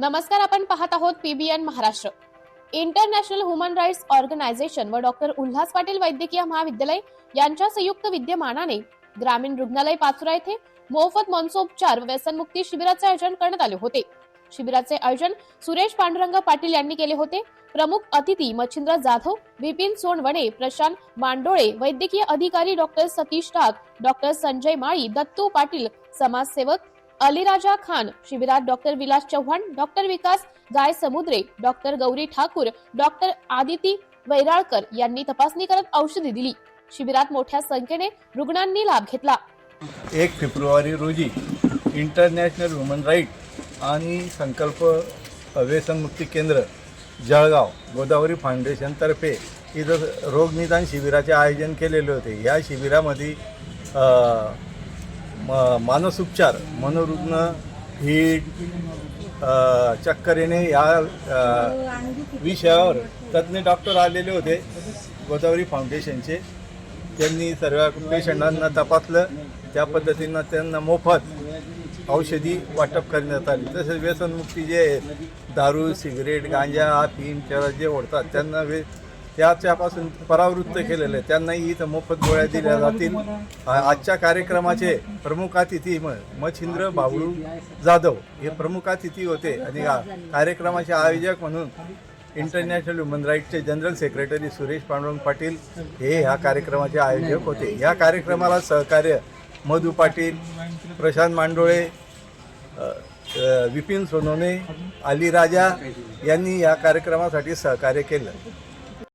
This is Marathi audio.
नमस्कार आपण पाहत आहोत PBN Maharashtra. International human rights organisation व डॉक्टर उल्हास पाटील वैद्यकीय महाविद्यालय यांच्या संयुक्त विद्यमानाने ग्रामीण रुग्णालय पाचुरा येथे मोफत मनसोपचार व्यसनमुक्ती शिबिराचे आयोजन करण्यात आले होते. शिबिराचे आयोजन सुरेश पांडुरंग पाटील यांनी केले होते. प्रमुख अतिथी मच्छिंद्र जाधव विपिन सोनवणे प्रशांत मांडोळे वैद्यकीय अधिकारी डॉक्टर सतीश टाक डॉक्टर संजय माळी दत्तू पाटील समाजसेवक अलीराजा खान शिबिरात doctor Vilas Chavan doctor Vikas Gay Samudre doctor Gauri Thakur doctor Aditi Vairalkar यांनी तपासणी करत औषधी दिली. शिबिरात मोठ्या संख्येने रुग्णांनी लाभ घेतला. एक फेब्रुवारी रोजी इंटरनॅशनल ह्युमन राईट आणि संकल्प व्यसनमुक्ती केंद्र जळगाव गोदावरी फाउंडेशनतर्फे इथं रोगनिदान शिबिराचे आयोजन केलेले होते. या शिबिरामध्ये म मानसोपचार मनोरुग्ण हीट चक्कर येणे या विषयावर तज्ज्ञ डॉक्टर आलेले होते गोदावरी फाउंडेशनचे. त्यांनी सर्व पेशंटांना तपासलं. त्या पद्धतीनं त्यांना मोफत औषधी वाटप करण्यात आली. तसेच व्यसनमुक्ती जे आहे, दारू सिगरेट गांजा अफीम चरस जे ओढतात त्यांना वे त्याच्यापासून परावृत्त केलेलं. आहे त्यांनाही इथं मोफत गोळ्या दिल्या जातील. आजच्या कार्यक्रमाचे प्रमुख अतिथी म मच्छिंद्र बाबळू जाधव हे प्रमुख अतिथी होते. आणि कार्यक्रमाचे आयोजक म्हणून इंटरनॅशनल ह्युमन राईटचे जनरल सेक्रेटरी सुरेश पांडुरंग पाटील हे ह्या कार्यक्रमाचे आयोजक होते. ह्या कार्यक्रमाला सहकार्य मधु पाटील प्रशांत मांडोळे विपिन सोनोने अली राजा यांनी या कार्यक्रमासाठी सहकार्य केलं.